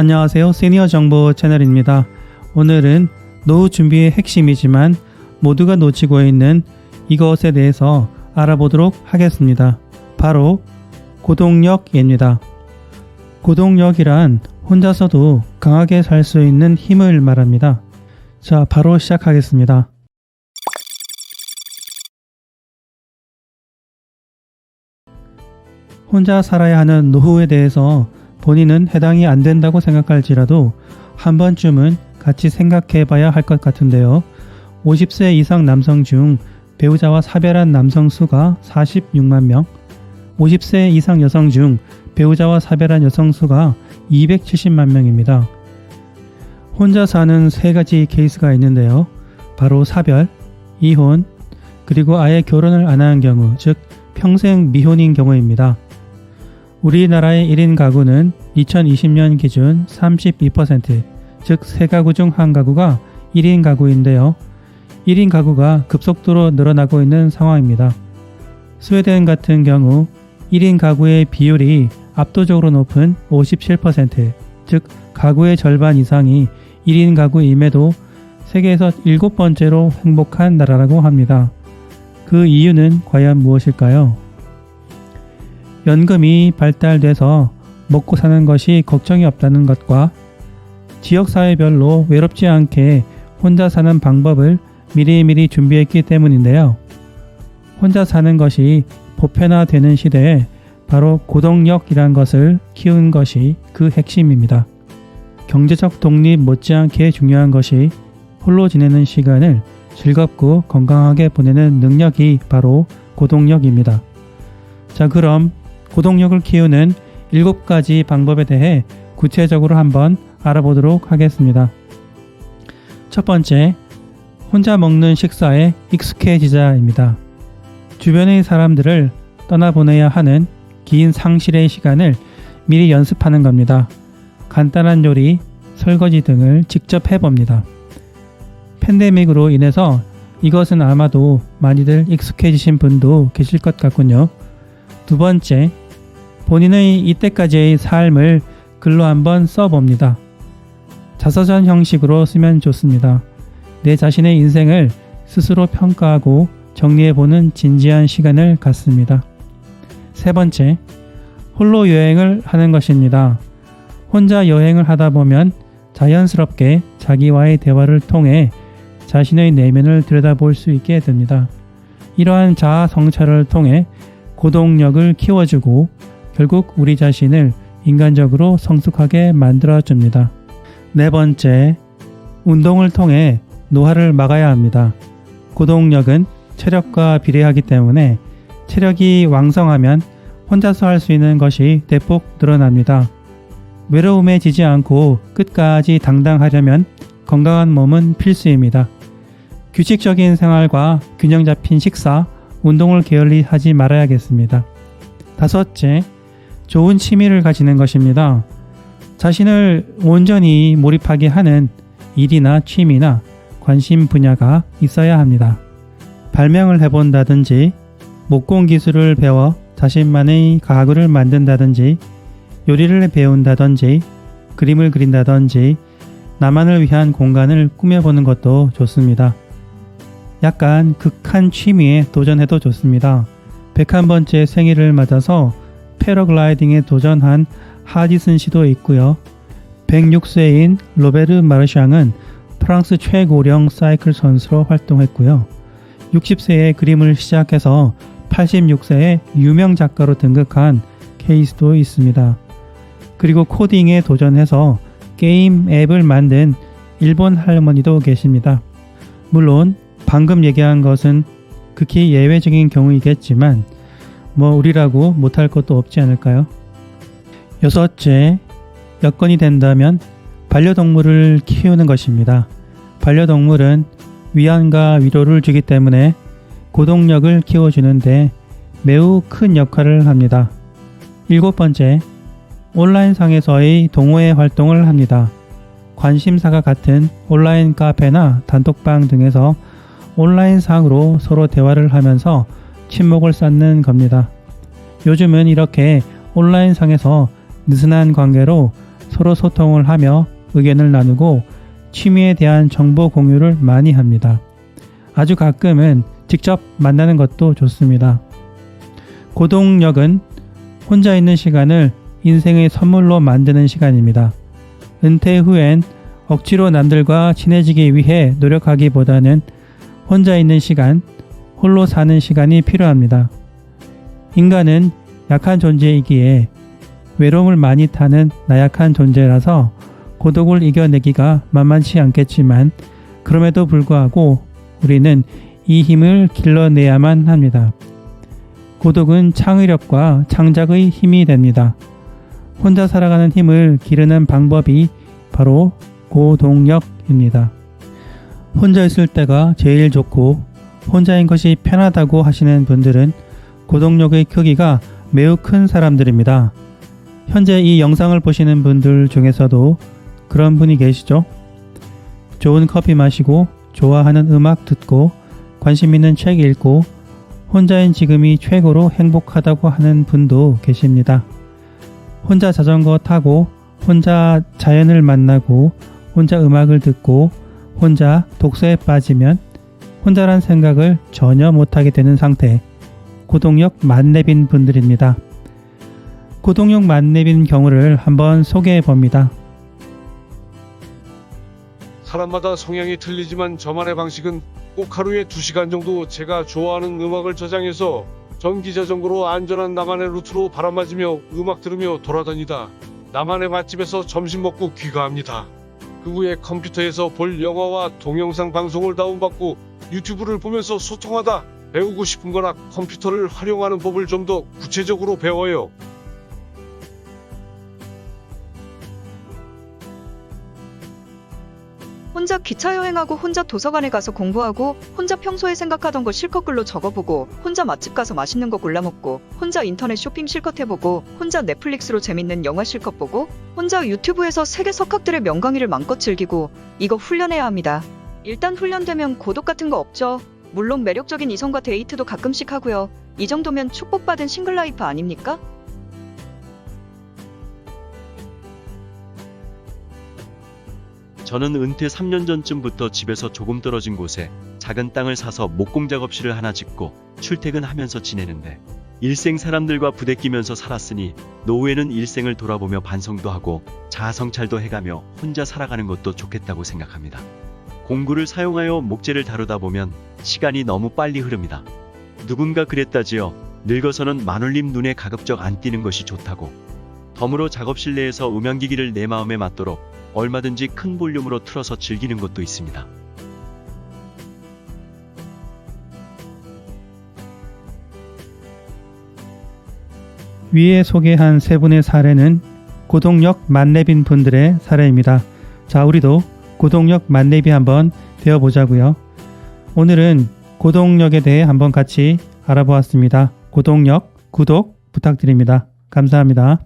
안녕하세요. 시니어 정보 채널입니다. 오늘은 노후 준비의 핵심이지만 모두가 놓치고 있는 이것에 대해서 알아보도록 하겠습니다. 바로 고동력입니다. 고동력이란 혼자서도 강하게 살 수 있는 힘을 말합니다. 자, 바로 시작하겠습니다. 혼자 살아야 하는 노후에 대해서 본인은 해당이 안 된다고 생각할지라도 한 번쯤은 같이 생각해 봐야 할 것 같은데요. 50세 이상 남성 중 배우자와 사별한 남성 수가 46만 명, 50세 이상 여성 중 배우자와 사별한 여성 수가 270만 명입니다. 혼자 사는 세 가지 케이스가 있는데요. 바로 사별, 이혼, 그리고 아예 결혼을 안 한 경우, 즉 평생 미혼인 경우입니다. 우리나라의 1인 가구는 2020년 기준 32%, 즉 3가구 중한 가구가 1인 가구인데요. 1인 가구가 급속도로 늘어나고 있는 상황입니다. 스웨덴 같은 경우 1인 가구의 비율이 압도적으로 높은 57%, 즉 가구의 절반 이상이 1인 가구임에도 세계에서 일곱 번째로 행복한 나라라고 합니다. 그 이유는 과연 무엇일까요? 연금이 발달돼서 먹고 사는 것이 걱정이 없다는 것과 지역사회별로 외롭지 않게 혼자 사는 방법을 미리미리 준비했기 때문인데요. 혼자 사는 것이 보편화되는 시대에 바로 고동력이란 것을 키운 것이 그 핵심입니다. 경제적 독립 못지않게 중요한 것이 홀로 지내는 시간을 즐겁고 건강하게 보내는 능력이 바로 고동력입니다. 자, 그럼 고동력을 키우는 7가지 방법에 대해 구체적으로 한번 알아보도록 하겠습니다. 첫 번째, 혼자 먹는 식사에 익숙해지자입니다. 주변의 사람들을 떠나보내야 하는 긴 상실의 시간을 미리 연습하는 겁니다. 간단한 요리, 설거지 등을 직접 해봅니다. 팬데믹으로 인해서 이것은 아마도 많이들 익숙해지신 분도 계실 것 같군요. 두 번째, 본인의 이때까지의 삶을 글로 한번 써봅니다. 자서전 형식으로 쓰면 좋습니다. 내 자신의 인생을 스스로 평가하고 정리해보는 진지한 시간을 갖습니다. 세 번째, 홀로 여행을 하는 것입니다. 혼자 여행을 하다 보면 자연스럽게 자기와의 대화를 통해 자신의 내면을 들여다볼 수 있게 됩니다. 이러한 자아 성찰을 통해 고동력을 키워주고 결국 우리 자신을 인간적으로 성숙하게 만들어줍니다. 네 번째, 운동을 통해 노화를 막아야 합니다. 고동력은 체력과 비례하기 때문에 체력이 왕성하면 혼자서 할 수 있는 것이 대폭 늘어납니다. 외로움에 지지 않고 끝까지 당당하려면 건강한 몸은 필수입니다. 규칙적인 생활과 균형 잡힌 식사, 운동을 게을리 하지 말아야겠습니다. 다섯째, 좋은 취미를 가지는 것입니다. 자신을 온전히 몰입하게 하는 일이나 취미나 관심 분야가 있어야 합니다. 발명을 해본다든지, 목공 기술을 배워 자신만의 가구를 만든다든지, 요리를 배운다든지, 그림을 그린다든지, 나만을 위한 공간을 꾸며보는 것도 좋습니다. 약간 극한 취미에 도전해도 좋습니다. 101번째 생일을 맞아서 패러글라이딩에 도전한 하디슨 씨도 있고요. 106세인 로베르 마르샹은 프랑스 최고령 사이클 선수로 활동했고요. 60세에 그림을 시작해서 86세에 유명 작가로 등극한 케이스도 있습니다. 그리고 코딩에 도전해서 게임 앱을 만든 일본 할머니도 계십니다. 물론 방금 얘기한 것은 극히 예외적인 경우이겠지만 뭐 우리라고 못할 것도 없지 않을까요? 여섯째, 여건이 된다면 반려동물을 키우는 것입니다. 반려동물은 위안과 위로를 주기 때문에 고동력을 키워주는데 매우 큰 역할을 합니다. 일곱 번째, 온라인상에서의 동호회 활동을 합니다. 관심사가 같은 온라인 카페나 단톡방 등에서 온라인상으로 서로 대화를 하면서 친목을 쌓는 겁니다. 요즘은 이렇게 온라인상에서 느슨한 관계로 서로 소통을 하며 의견을 나누고 취미에 대한 정보 공유를 많이 합니다. 아주 가끔은 직접 만나는 것도 좋습니다. 고동력은 혼자 있는 시간을 인생의 선물로 만드는 시간입니다. 은퇴 후엔 억지로 남들과 친해지기 위해 노력하기보다는 혼자 있는 시간, 홀로 사는 시간이 필요합니다. 인간은 약한 존재이기에 외로움을 많이 타는 나약한 존재라서 고독을 이겨내기가 만만치 않겠지만 그럼에도 불구하고 우리는 이 힘을 길러내야만 합니다. 고독은 창의력과 창작의 힘이 됩니다. 혼자 살아가는 힘을 기르는 방법이 바로 고동력입니다. 혼자 있을 때가 제일 좋고 혼자인 것이 편하다고 하시는 분들은 고동력의 크기가 매우 큰 사람들입니다. 현재 이 영상을 보시는 분들 중에서도 그런 분이 계시죠? 좋은 커피 마시고 좋아하는 음악 듣고 관심 있는 책 읽고 혼자인 지금이 최고로 행복하다고 하는 분도 계십니다. 혼자 자전거 타고 혼자 자연을 만나고 혼자 음악을 듣고 혼자 독서에 빠지면 혼자란 생각을 전혀 못하게 되는 상태 고동력 만렙인 분들입니다. 고동력 만렙인 경우를 한번 소개해 봅니다. 사람마다 성향이 틀리지만 저만의 방식은 꼭 하루에 2시간 정도 제가 좋아하는 음악을 저장해서 전기 자전거로 안전한 나만의 루트로 바람 맞으며 음악 들으며 돌아다니다 나만의 맛집에서 점심 먹고 귀가합니다. 그 후에 컴퓨터에서 볼 영화와 동영상 방송을 다운받고 유튜브를 보면서 소통하다 배우고 싶은 거나 컴퓨터를 활용하는 법을 좀 더 구체적으로 배워요. 혼자 기차 여행하고 혼자 도서관에 가서 공부하고 혼자 평소에 생각하던 거 실컷 글로 적어보고 혼자 맛집 가서 맛있는 거 골라 먹고 혼자 인터넷 쇼핑 실컷 해보고 혼자 넷플릭스로 재밌는 영화 실컷 보고 혼자 유튜브에서 세계 석학들의 명강의를 마음껏 즐기고 이거 훈련해야 합니다. 일단 훈련되면 고독 같은 거 없죠. 물론 매력적인 이성과 데이트도 가끔씩 하고요. 이 정도면 축복받은 싱글 라이프 아닙니까? 저는 은퇴 3년 전쯤부터 집에서 조금 떨어진 곳에 작은 땅을 사서 목공 작업실을 하나 짓고 출퇴근하면서 지내는데 일생 사람들과 부대끼면서 살았으니 노후에는 일생을 돌아보며 반성도 하고 자아 성찰도 해가며 혼자 살아가는 것도 좋겠다고 생각합니다. 공구를 사용하여 목재를 다루다 보면 시간이 너무 빨리 흐릅니다. 누군가 그랬다지요. 늙어서는 마눌님 눈에 가급적 안 띄는 것이 좋다고. 덤으로 작업실 내에서 음향기기를 내 마음에 맞도록 얼마든지 큰 볼륨으로 틀어서 즐기는 것도 있습니다. 위에 소개한 세 분의 사례는 고동력 만렙인 분들의 사례입니다. 자, 우리도 고동력 만렙이 한번 되어보자고요. 오늘은 고동력에 대해 한번 같이 알아보았습니다. 고동력 구독 부탁드립니다. 감사합니다.